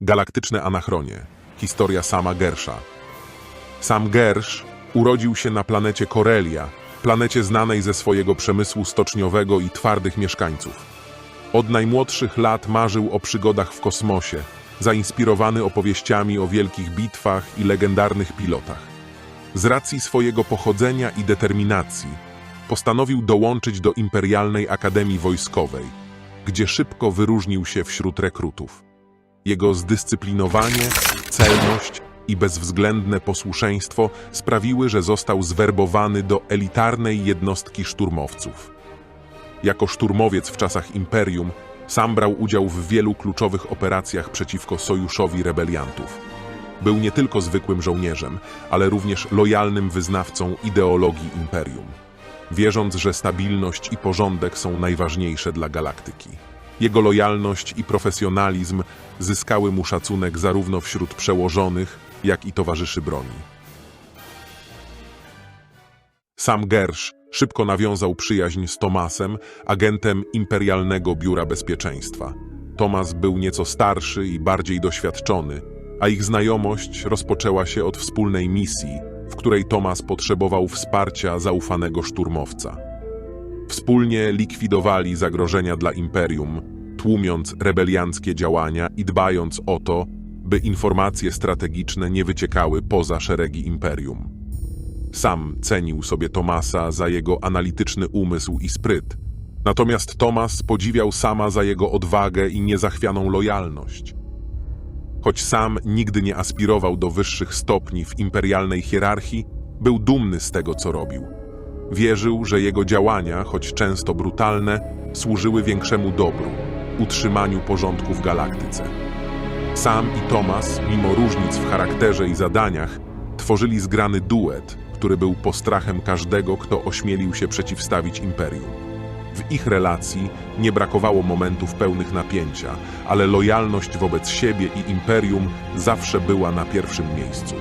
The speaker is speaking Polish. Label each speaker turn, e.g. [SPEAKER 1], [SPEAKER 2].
[SPEAKER 1] Galaktyczne Anachronie. Historia Sama Gersha. Sam Gersh urodził się na planecie Korelia, planecie znanej ze swojego przemysłu stoczniowego i twardych mieszkańców. Od najmłodszych lat marzył o przygodach w kosmosie, zainspirowany opowieściami o wielkich bitwach i legendarnych pilotach. Z racji swojego pochodzenia i determinacji postanowił dołączyć do Imperialnej Akademii Wojskowej, gdzie szybko wyróżnił się wśród rekrutów. Jego zdyscyplinowanie, celność i bezwzględne posłuszeństwo sprawiły, że został zwerbowany do elitarnej jednostki szturmowców. Jako szturmowiec w czasach Imperium sam brał udział w wielu kluczowych operacjach przeciwko sojuszowi rebeliantów. Był nie tylko zwykłym żołnierzem, ale również lojalnym wyznawcą ideologii Imperium, wierząc, że stabilność i porządek są najważniejsze dla galaktyki. Jego lojalność i profesjonalizm zyskały mu szacunek zarówno wśród przełożonych, jak i towarzyszy broni. Sam Gersh szybko nawiązał przyjaźń z Tomasem, agentem Imperialnego Biura Bezpieczeństwa. Tomas był nieco starszy i bardziej doświadczony, a ich znajomość rozpoczęła się od wspólnej misji, w której Tomas potrzebował wsparcia zaufanego szturmowca. Wspólnie likwidowali zagrożenia dla Imperium, tłumiąc rebelianckie działania i dbając o to, by informacje strategiczne nie wyciekały poza szeregi Imperium. Sam cenił sobie Tomasa za jego analityczny umysł i spryt, natomiast Tomas podziwiał sama za jego odwagę i niezachwianą lojalność. Choć sam nigdy nie aspirował do wyższych stopni w imperialnej hierarchii, był dumny z tego, co robił. Wierzył, że jego działania, choć często brutalne, służyły większemu dobru, utrzymaniu porządku w galaktyce. Sam i Thomas, mimo różnic w charakterze i zadaniach, tworzyli zgrany duet, który był postrachem każdego, kto ośmielił się przeciwstawić imperium. W ich relacji nie brakowało momentów pełnych napięcia, ale lojalność wobec siebie i imperium zawsze była na pierwszym miejscu.